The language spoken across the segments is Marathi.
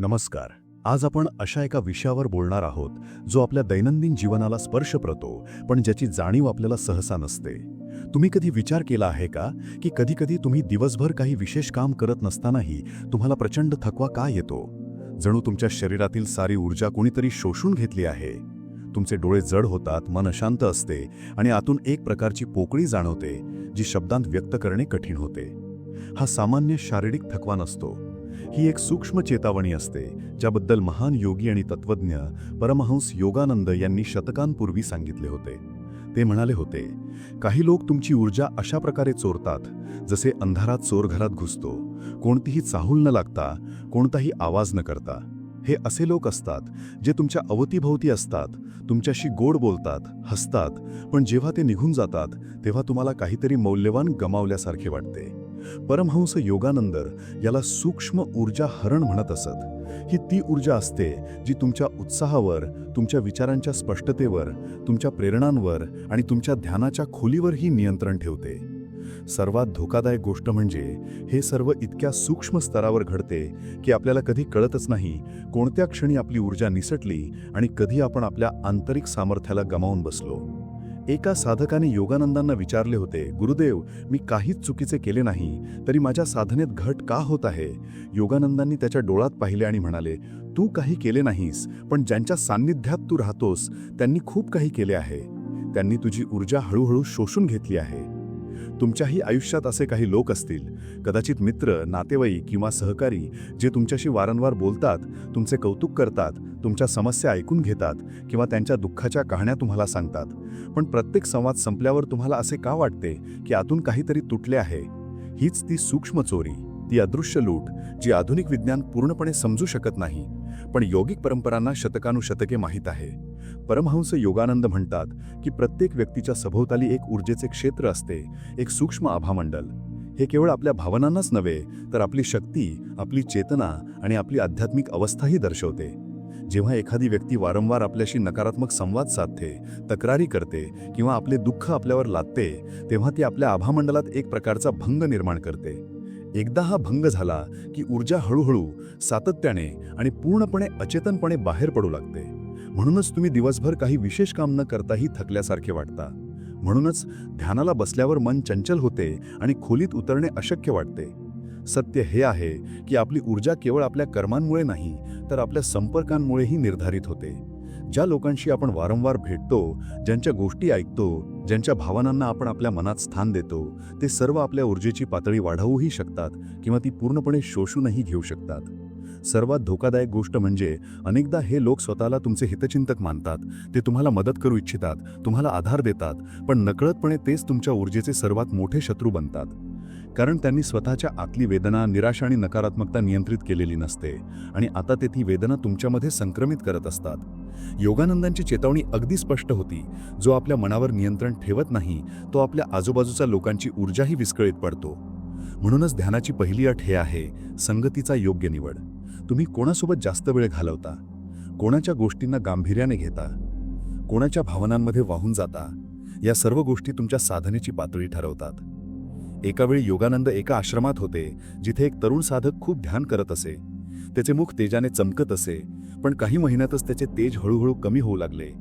नमस्कार. आज आपण अशा एका विषयावर बोलणार आहोत जो आपल्या दैनंदिन जीवनाला स्पर्श करतो पण ज्याची जाणीव आपल्याला सहसा नसते. तुम्ही कधी विचार केला आहे का की कधीकधी तुम्ही दिवसभर काही विशेष काम करत नसतानाही तुम्हाला प्रचंड थकवा का येतो? जणू तुमच्या शरीरातील सारी ऊर्जा कोणीतरी शोषून घेतली आहे. तुमचे डोळे जड होतात मन अशांत असते आणि आतून एक प्रकारची पोकळी जाणवते जी शब्दांत व्यक्त करणे कठीण होते. हा सामान्य शारीरिक थकवा नसतो. ही एक सूक्ष्म चेतावणी असते ज्याबद्दल महान योगी आणि तत्वज्ञ परमहंस योगानंद यांनी शतकांपूर्वी सांगितले होते. ते म्हणाले होते काही लोक तुमची ऊर्जा अशा प्रकारे चोरतात जसे अंधारात चोर घरात घुसतो कोणतीही चाहूल न लागता कोणताही आवाज न करता. हे असे लोक असतात जे तुमच्या अवतीभोवती असतात तुमच्याशी गोड बोलतात हसतात पण जेव्हा ते निघून जातात तेव्हा तुम्हाला काहीतरी मौल्यवान गमावल्यासारखे वाटते. परमहंस योगानंदर याला सूक्ष्म ऊर्जा हरण म्हणत असत. ही ती ऊर्जा असते जी तुमच्या उत्साहावर तुमच्या विचारांच्या स्पष्टतेवर तुमच्या प्रेरणांवर आणि तुमच्या ध्यानाच्या खोलीवरही नियंत्रण ठेवते. सर्वात धोकादायक गोष्ट म्हणजे हे सर्व इतक्या सूक्ष्म स्तरावर घडते की आपल्याला कधी कळतच नाही कोणत्या क्षणी आपली ऊर्जा निसटली आणि कधी आपण आपल्या आंतरिक सामर्थ्याला गमावून बसलो. एका साधकाने योगानंदांना विचारले होते गुरुदेव मी काहीच चुकीचे केले नाही तरी माझ्या साधनेत घट का होत आहे? योगानंदांनी त्याच्या डोळ्यात पाहिले आणि म्हणाले तू काही केले नाहीस पण ज्यांच्या सान्निध्यात तू राहतोस त्यांनी खूप काही केले आहे. त्यांनी तुझी ऊर्जा हळूहळू शोषून घेतली आहे. तुमच्याही आयुष्यात असे काही लोक असतील कदाचित मित्र नातेवाईक किंवा सहकारी जे तुमच्याशी वारंवार बोलतात तुमचे कौतुक करतात तुमच्या समस्या ऐकून घेतात किंवा त्यांच्या दुःखाच्या कहाण्या तुम्हाला सांगतात. पण प्रत्येक संवाद संपल्यावर तुम्हाला असे का वाटते की आतून काहीतरी तुटले आहे? हीच ती सूक्ष्म चोरी ती अदृश्य लूट जी आधुनिक विज्ञान पूर्णपणे समजू शकत नाही. पण योगिक परंपरांना शतकानुशतके माहीत आहे. परमहंस योगानंद म्हणतात की प्रत्येक व्यक्तीच्या सभोवताली एक ऊर्जेचे क्षेत्र असते एक सूक्ष्म आभामंडल. हे केवळ आपल्या भावनांनाच नव्हे तर आपली शक्ती आपली चेतना आणि आपली आध्यात्मिक अवस्थाही दर्शवते. जेव्हा एखादी व्यक्ती वारंवार आपल्याशी नकारात्मक संवाद साधते तक्रारी करते किंवा आपले दुःख आपल्यावर लादते तेव्हा ती आपल्या आभामंडलात एक प्रकारचा भंग निर्माण करते. एकदा हा भंग झाला की ऊर्जा हळूहळू सातत्याने आणि पूर्णपणे अचेतनपणे बाहेर पडू लागते. म्हणूनच तुम्ही दिवसभर काही विशेष काम न करताही थकल्यासारखे वाटता. म्हणूनच ध्यानाला बसल्यावर मन चंचल होते आणि खोलीत उतरणे अशक्य वाटते. सत्य हे आहे की आपली ऊर्जा केवळ आपल्या कर्मांमुळे नाही तर आपल्या संपर्कांमुळेही निर्धारित होते. ज्या लोकांशी आपण वारंवार भेटतो ज्यांच्या गोष्टी ऐकतो ज्यांच्या भावनांना आपण आपल्या मनात स्थान देतो ते सर्व आपल्या ऊर्जेची पातळी वाढवूही शकतात किंवा ती पूर्णपणे शोषूनही घेऊ शकतात. सर्वात धोकादायक गोष्ट म्हणजे अनेकदा हे लोक स्वतःला तुमचे हितचिंतक मानतात. ते तुम्हाला मदत करू इच्छितात तुम्हाला आधार देतात पण नकळतपणे तेच तुमच्या ऊर्जेचे सर्वात मोठे शत्रू बनतात. कारण त्यांनी स्वतःच्या आतली वेदना निराशा आणि नकारात्मकता नियंत्रित केलेली नसते आणि आता ते ती वेदना तुमच्यामध्ये संक्रमित करत असतात. योगानंदांची चेतावणी अगदी स्पष्ट होती. जो आपल्या मनावर नियंत्रण ठेवत नाही तो आपल्या आजूबाजूच्या लोकांची ऊर्जाही विस्कळीत पडतो. म्हणूनच ध्यानाची पहिली अट हे आहे संगतीचा योग्य निवड. तुम्ही कोणासोबत जास्त वेळ घालवता? कोणाच्या गोष्टींना गांभीर्याने घेता? कोणाच्या भावनांमध्ये वाहून जाता? या सर्व गोष्टी तुमच्या साधनेची पातळी ठरवतात. एका वेळी योगानंद एका आश्रमात होते जिथे एक तरुण साधक खूप ध्यान करत असे. त्याचे मुख तेजाने चमकत असे पण काही महिन्यातच त्याचे तेज हळूहळू कमी होऊ लागले.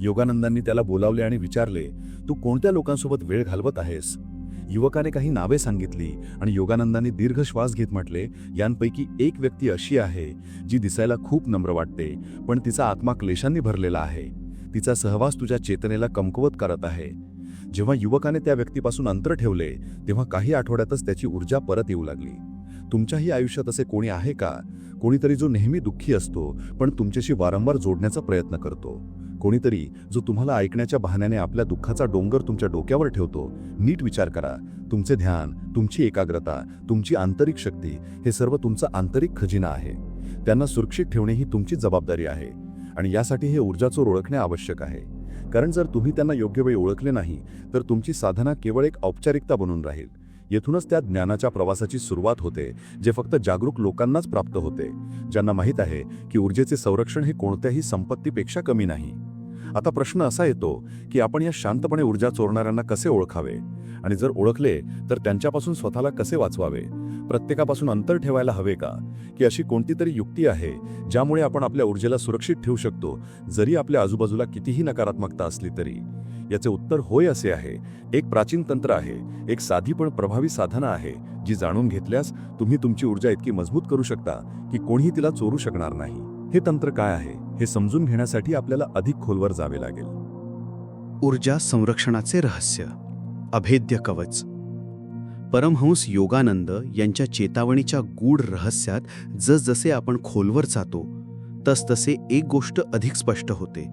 योगानंदांनी त्याला बोलावले आणि विचारले तू कोणत्या लोकांसोबत वेळ घालवत आहेस? युवकाने काही नावे सांगितली आणि योगानंदाने दीर्घ श्वास घेत म्हटले यांपैकी एक व्यक्ती अशी आहे जी दिसायला खूप नम्र वाटते पण तिचा आत्मा क्लेशांनी भरलेला आहे. तिचा सहवास तुझ्या चेतनेला कमकुवत करत आहे. जेव्हा युवकाने त्या व्यक्तीपासून अंतर ठेवले तेव्हा काही आठवड्यातच त्याची ऊर्जा परत येऊ लागली. तुमच्याही आयुष्यात असे कोणी आहे का? कोणीतरी जो नेहमी दुःखी असतो पण तुमच्याशी वारंवार जोडण्याचा प्रयत्न करतो. कोणीतरी जो तुम्हाला ऐकण्याच्या बहाण्याने आपल्या दुःखाचा डोंगर तुमच्या डोक्यावर ठेवतो नीट विचार करा. तुमचे ध्यान तुमची एकाग्रता तुमची आंतरिक शक्ती हे सर्व तुमचा आंतरिक खजिना आहे. त्यांना सुरक्षित ठेवणे ही तुमची जबाबदारी आहे आणि यासाठी हे ऊर्जाचोर ओळखणे आवश्यक आहे. कारण जर तुम्ही त्यांना योग्य वेळी ओळखले नाही तर तुमची साधना केवळ एक औपचारिकता बनून राहील. येथूनच त्या ज्ञानाच्या प्रवासाची सुरुवात होते जे फक्त जागरूक लोकांनाच प्राप्त होते. ज्यांना माहीत आहे की ऊर्जेचे संरक्षण हे कोणत्याही संपत्तीपेक्षा कमी नाही. आता प्रश्न असा येतो की आपण या शांतपणे ऊर्जा चोरणाऱ्यांना कसे ओळखावे? आणि जर ओळखले तर त्यांच्यापासून स्वतःला कसे वाचवावे? प्रत्येकापासून अंतर ठेवायला हवे का? की अशी कोणती तरी युक्ती आहे ज्यामुळे आपण आपल्या ऊर्जेला सुरक्षित ठेवू शकतो जरी आपल्या आजूबाजूला कितीही नकारात्मकता असली तरी? याचे उत्तर होय असे आहे. एक प्राचीन तंत्र आहे. एक साधी पण प्रभावी साधना आहे जी जाणून घेतल्यास तुम्ही तुमची ऊर्जा इतकी मजबूत करू शकता की कोणीही तिला चोरू शकणार नाही. हे तंत्र काय आहे हे समजून घेण्यासाठी आपल्याला अधिक खोलवर जावे लागेल. ऊर्जा संरक्षणाचे रहस्य. अभेद्य कवच. परमहंस योगानंद यांच्या चेतावणीच्या गूढ रहस्यात जसजसे आपण खोलवर जातो तसतसे एक गोष्ट अधिक स्पष्ट होते.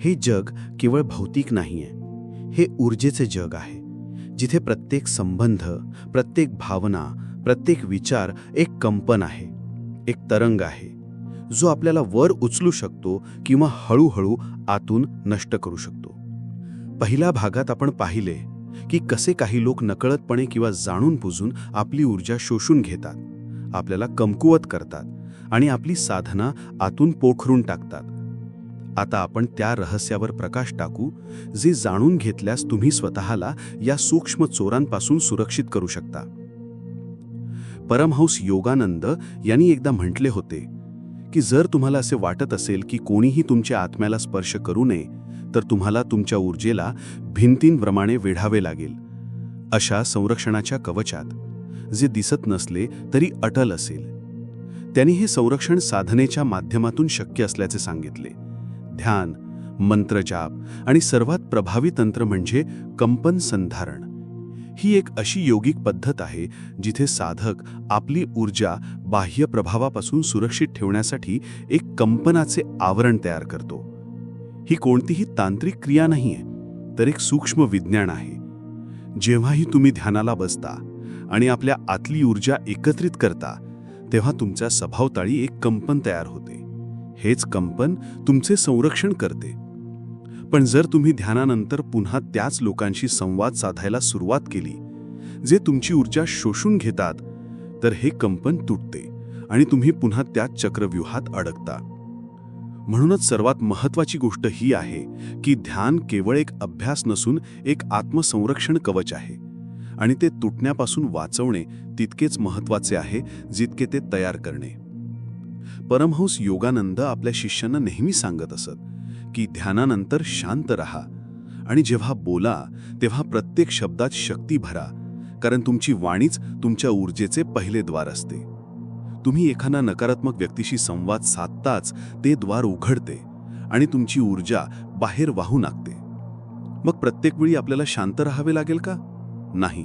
हे जग केवळ भौतिक नाहीये. हे ऊर्जेचे जग आहे जिथे प्रत्येक संबंध प्रत्येक भावना प्रत्येक विचार एक कंपन आहे एक तरंग आहे. जो आपल्याला वर उचलू शकतो किंवा हळूहळू आतून नष्ट करू शकतो. पहिल्या भागात आपण पाहिले की कसे काही लोक नकळतपणे किंवा जाणून बुजून आपली ऊर्जा शोषून घेतात आपल्याला कमकुवत करतात आणि आपली साधना आतून पोखरून टाकतात. आता आपण त्या रहस्यावर प्रकाश टाकू जे जाणून घेतल्यास तुम्ही स्वतःला या सूक्ष्म चोरांपासून सुरक्षित करू शकता. परमहंस योगानंद यांनी एकदा म्हटले होते की जर तुम्हाला असे वाटत असेल की कोणीही तुमच्या आत्म्याला स्पर्श करू नये तर तुम्हाला तुमच्या ऊर्जेला भिंतींप्रमाणे वेढावे लागेल. अशा संरक्षणाच्या कवचात जे दिसत नसले तरी अटल असेल. त्यांनी हे संरक्षण साधनेच्या माध्यमातून शक्य असल्याचे सांगितले. ध्यान मंत्रजाप आणि सर्वात प्रभावी तंत्र म्हणजे कंपन संधारण. ही एक अशी योगिक पद्धत आहे जिथे साधक आपली ऊर्जा बाह्य प्रभावापासून सुरक्षित ठेवण्यासाठी एक कंपनाचे आवरण तयार करतो. ही कोणतीही तांत्रिक क्रिया नाहीये तर एक सूक्ष्म विज्ञान आहे. जेव्हाही तुम्ही ध्यानाला बसता आणि आपल्या आतली ऊर्जा एकत्रित करता तेव्हा तुमच्या सभावताळी एक कंपन तयार होते. हेच कंपन तुमचे संरक्षण करते. पण जर तुम्ही ध्यानानंतर पुन्हा त्याच लोकांशी संवाद साधायला सुरुवात केली जे तुमची ऊर्जा शोषून घेतात तर हे कंपन तुटते आणि तुम्ही पुन्हा त्याच चक्रव्यूहात अडकता. म्हणूनच सर्वात महत्वाची गोष्ट ही आहे की ध्यान केवळ एक अभ्यास नसून एक आत्मसंरक्षण कवच आहे आणि ते तुटण्यापासून वाचवणे तितकेच महत्त्वाचे आहे जितके ते तयार करणे. परमहंस योगानंद आपल्या शिष्यांना नेहमी सांगत असत की ध्यानानंतर शांत रहा आणि जेव्हा बोला तेव्हा प्रत्येक शब्दात शक्ती भरा कारण तुमची वाणीच तुमच्या ऊर्जेचे पहिले द्वार असते. तुम्ही एखादा नकारात्मक व्यक्तीशी संवाद साधताच ते द्वार उघडते आणि तुमची ऊर्जा बाहेर वाहू लागते मग प्रत्येक वेळी आपल्याला शांत राहावे लागेल का? नाही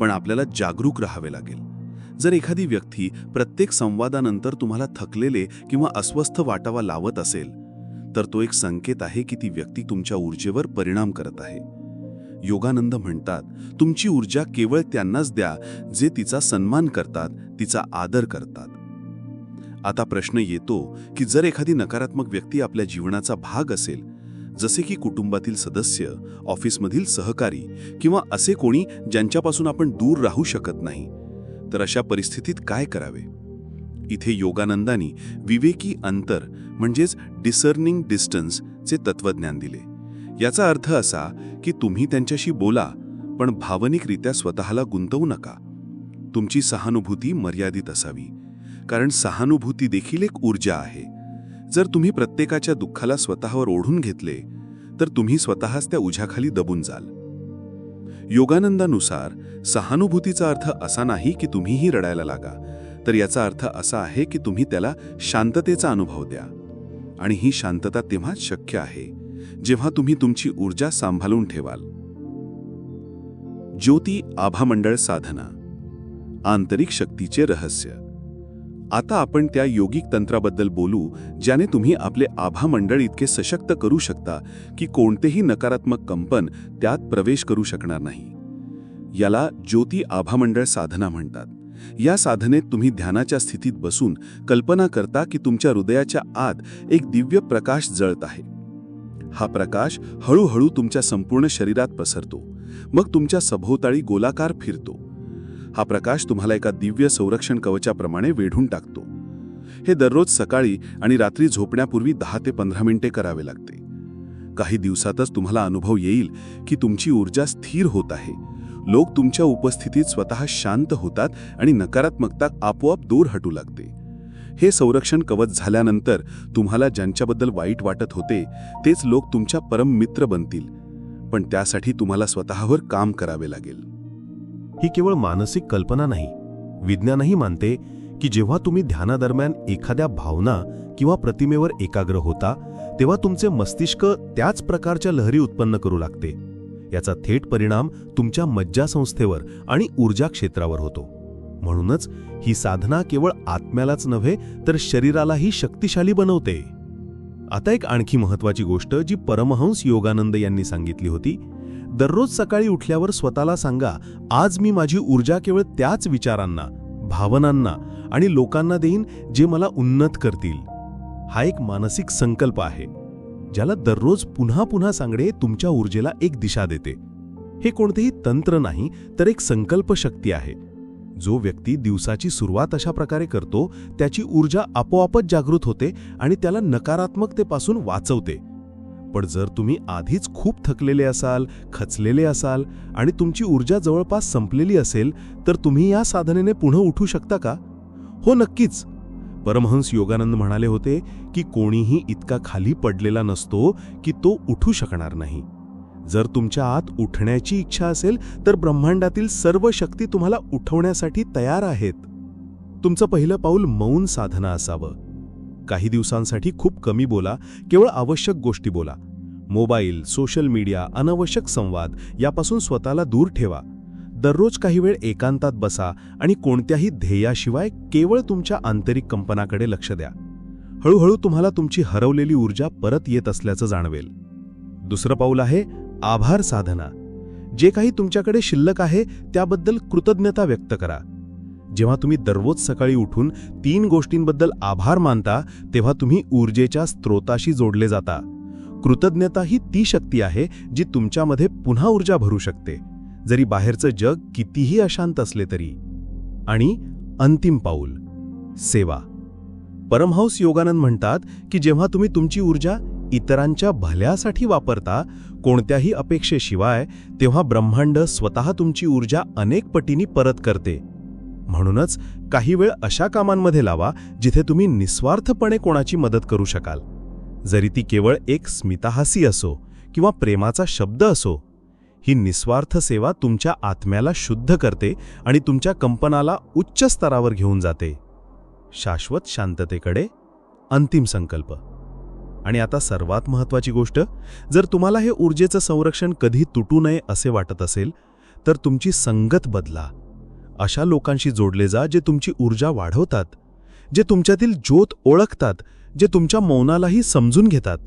पण आपल्याला जागरूक राहावे लागेल. जर एखादी व्यक्ती प्रत्येक संवादानंतर तुम्हाला थकलेले किंवा अस्वस्थ वाटावा लावत असेल तर तो एक संकेत आहे की ती व्यक्ती तुमच्या ऊर्जेवर परिणाम करत आहे. योगानंद म्हणतात तुमची ऊर्जा केवळ त्यांनाच द्या जे तिचा सन्मान करतात तिचा आदर करतात. आता प्रश्न येतो की जर एखादी नकारात्मक व्यक्ती आपल्या जीवनाचा भाग असेल जसे की कुटुंबातील सदस्य ऑफिसमधील सहकारी किंवा असे कोणी ज्यांच्यापासून आपण दूर राहू शकत नाही तर अशा परिस्थितीत काय करावे? इथे योगानंदानी विवेकी अंतर म्हणजेच डिसर्निंग डिस्टन्स चे तत्वज्ञान दिले. याचा अर्थ असा की तुम्ही त्यांच्याशी बोला पण भावनिकरित्या स्वतःला गुंतवू नका. तुमची सहानुभूती मर्यादित असावी कारण सहानुभूती देखील एक ऊर्जा आहे. जर तुम्ही प्रत्येकाच्या दुःखाला स्वतःवर ओढून घेतले तर तुम्ही स्वतःच त्या उझ्याखाली दबून जाल. योगानंदानुसार सहानुभूतीचा अर्थ असा नाही की तुम्हीही रडायला लागा. तर याचा अर्थ असा आहे की तुम्ही त्याला शांततेचा अनुभव द्या. आणि ही शांतता तेव्हाच शक्य आहे जेव्हा तुम्ही तुमची ऊर्जा सांभाळून ठेवाल. ज्योती आभामंडळ साधना. आंतरिक शक्तीचे रहस्य. आता आपण त्या योगिक तंत्राबद्दल बोलू ज्याने तुम्ही आपले आभामंडळ इतके सशक्त करू शकता की कोणतेही नकारात्मक कंपन त्यात प्रवेश करू शकणार नाही. याला ज्योती आभामंडळ साधना म्हणतात. या साधनेत तुम्ही ध्यानाच्या स्थितीत बसून कल्पना करता की तुमच्या हृदयाच्या आत एक दिव्य प्रकाश जळत आहे. हा प्रकाश हळूहळू तुमच्या संपूर्ण शरीरात पसरतो. मग तुमच्या सभोवताळी गोलाकार फिरतो. हा प्रकाश तुम्हाला एका दिव्य संरक्षण कवचाप्रमाणे वेढून टाकतो. हे दररोज सकाळी आणि रात्री झोपण्यापूर्वी दहा ते पंधरा मिनिटे करावे लागते. काही दिवसातच तुम्हाला अनुभव येईल की तुमची ऊर्जा स्थिर होत आहे. लोक तुमच्या उपस्थितीत स्वतः शांत होतात आणि नकारात्मकता आपोआप दूर हटू लागते. हे संरक्षण कवच झाल्यानंतर तुम्हाला ज्यांच्याबद्दल वाईट वाटत होते तेच लोक तुमच्या परम मित्र बनतील. पण त्यासाठी तुम्हाला स्वतःवर काम करावे लागेल. ही केवळ मानसिक कल्पना नाही. विज्ञानही मानते की जेव्हा तुम्ही ध्यानादरम्यान एखाद्या भावना किंवा प्रतिमेवर एकाग्र होता तेव्हा तुमचे मस्तिष्क त्याच प्रकारच्या लहरी उत्पन्न करू लागते. याचा थेट परिणाम तुमच्या मज्जासंस्थेवर आणि ऊर्जा क्षेत्रावर होतो. म्हणूनच ही साधना केवळ आत्म्यालाच नव्हे तर शरीरालाही शक्तिशाली बनवते. आता एक आणखी महत्वाची गोष्ट जी परमहंस योगानंद यांनी सांगितली होती दररोज सकाळी उठल्यावर स्वतःला सांगा आज मी माझी ऊर्जा केवळ त्याच विचारांना भावनांना आणि लोकांना देईन जे मला उन्नत करतील. हा एक मानसिक संकल्प आहे. ज्याला दररोज पुन्हा पुन्हा सांगणे तुमच्या ऊर्जेला एक दिशा देते. हे कोणतेही तंत्र नाही तर एक संकल्प शक्ती आहे. जो व्यक्ती दिवसाची सुरुवात अशा प्रकारे करतो त्याची ऊर्जा आपोआपच जागृत होते आणि त्याला नकारात्मकतेपासून वाचवते. पण जर तुम्ही आधीच खूप थकलेले असाल खचलेले असाल आणि तुमची ऊर्जा जवळपास संपलेली असेल तर तुम्ही या साधनेने पुन्हा उठू शकता का? हो नक्कीच. परमहंस योगानंद म्हणाले होते की कोणीही इतका खाली पडलेला नसतो की तो उठू शकणार नाही. जर तुमच्या आत उठण्याची इच्छा असेल तर ब्रह्मांडातील सर्व शक्ती तुम्हाला उठवण्यासाठी तयार आहेत. तुमचं पहिलं पाऊल मौन साधना असावं. काही दिवसांसाठी खूप कमी बोला केवळ आवश्यक गोष्टी बोला. मोबाईल सोशल मीडिया अनावश्यक संवाद यापासून स्वतःला दूर ठेवा. दररोज काही वेळ एकांतात बसा आणि कोणत्याही ध्येयाशिवाय केवळ तुमच्या आंतरिक कंपनाकडे लक्ष द्या. हळूहळू तुम्हाला तुमची हरवलेली ऊर्जा परत येत असल्याचं जाणवेल. दुसरं पाऊल आहे आभार साधना. जे काही तुमच्याकडे शिल्लक आहे त्याबद्दल कृतज्ञता व्यक्त करा. जेव्हा तुम्ही दररोज सकाळी उठून तीन गोष्टींबद्दल आभार मानता तेव्हा तुम्ही ऊर्जेच्या स्त्रोताशी जोडले जाता. कृतज्ञता ही ती शक्ती आहे जी तुमच्यामध्ये पुन्हा ऊर्जा भरू शकते. जरी बाहेरचं जग कितीही अशांत असले तरी. आणि अंतिम पाऊल सेवा. परमहंस योगानंद म्हणतात की जेव्हा तुम्ही तुमची ऊर्जा इतरांच्या भल्यासाठी वापरता कोणत्याही अपेक्षेशिवाय तेव्हा ब्रह्मांड स्वतः तुमची ऊर्जा अनेक पटींनी परत करते. म्हणूनच काही वेळ अशा कामांमध्ये लावा जिथे तुम्ही निस्वार्थपणे कोणाची मदत करू शकाल. जरी ती केवळ एक स्मितहासी असो किंवा प्रेमाचा शब्द असो ही निस्वार्थ सेवा तुमच्या आत्म्याला शुद्ध करते आणि तुमच्या कंपनाला उच्च स्तरावर घेऊन जाते. शाश्वत शांततेकडे अंतिम संकल्प. आणि आता सर्वात महत्वाची गोष्ट जर तुम्हाला हे ऊर्जेचं संरक्षण कधी तुटू नये असे वाटत असेल तर तुमची संगत बदला. अशा लोकांशी जोडले जा जे तुमची ऊर्जा वाढवतात जे तुमच्यातील ज्योत ओळखतात जे तुमच्या मौनालाही समजून घेतात.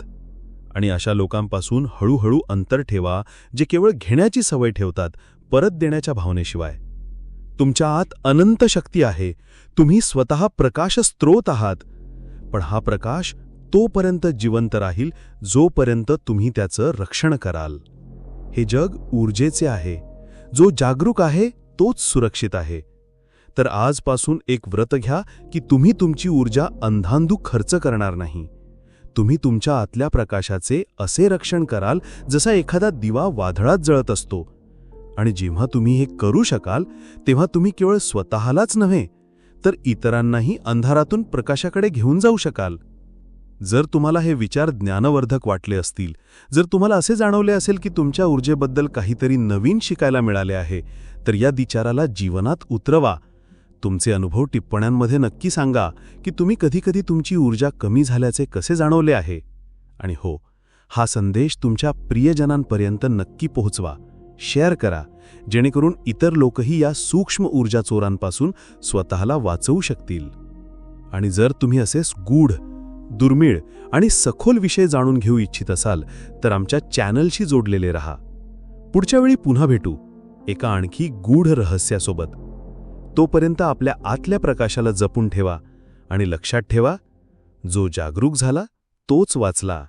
आणि अशा लोकांपासून हळूहळू अंतर ठेवा जे केवळ घेण्याची सवय ठेवतात परत देण्याच्या भावनेशिवाय. तुमच्या आत अनंत शक्ती आहे. तुम्ही स्वतः प्रकाश स्त्रोत आहात. पण हा प्रकाश तोपर्यंत जिवंत राहील जोपर्यंत तुम्ही त्याचं रक्षण कराल. हे जग ऊर्जेचे आहे. जो जागरूक आहे तोच सुरक्षित आहे. तर आजपासून एक व्रत घ्या की तुम्ही तुमची ऊर्जा अंधांधू खर्च करणार नाही. तुम्ही तुमच्या आतल्या प्रकाशाचे असे रक्षण कराल जसा एखादा दिवा वादळात जळत असतो. आणि जेव्हा तुम्ही हे करू शकाल तेव्हा तुम्ही केवळ स्वतःलाच नव्हे तर इतरांनाही अंधारातून प्रकाशाकडे घेऊन जाऊ शकाल. जर तुम्हाला हे विचार ज्ञानवर्धक वाटले असतील जर तुम्हाला असे जाणवले असेल की तुमच्या ऊर्जेबद्दल काहीतरी नवीन शिकायला मिळाले आहे तर या विचाराला जीवनात उतरवा. तुमचे अनुभव टिप्पण्यांमध्ये नक्की सांगा की तुम्ही कधीकधी तुमची ऊर्जा कमी झाल्याचे कसे जाणवले आहे. आणि हो हा संदेश तुमच्या प्रियजनांपर्यंत नक्की पोहोचवा. शेअर करा जेणेकरून इतर लोकही या सूक्ष्म ऊर्जा चोरांपासून स्वतःला वाचवू शकतील. आणि जर तुम्ही असेच गूढ दुर्मिळ आणि सखोल विषय जाणून घेऊ इच्छित असाल तर आमच्या चॅनलशी जोडलेले रहा. पुढच्या वेळी पुन्हा भेटू एका आणखी गूढ रहस्यासोबत. तोपर्यंत आपल्या आतल्या प्रकाशाला जपून ठेवा आणि लक्षात ठेवा जो जागरूक झाला तोच वाचला.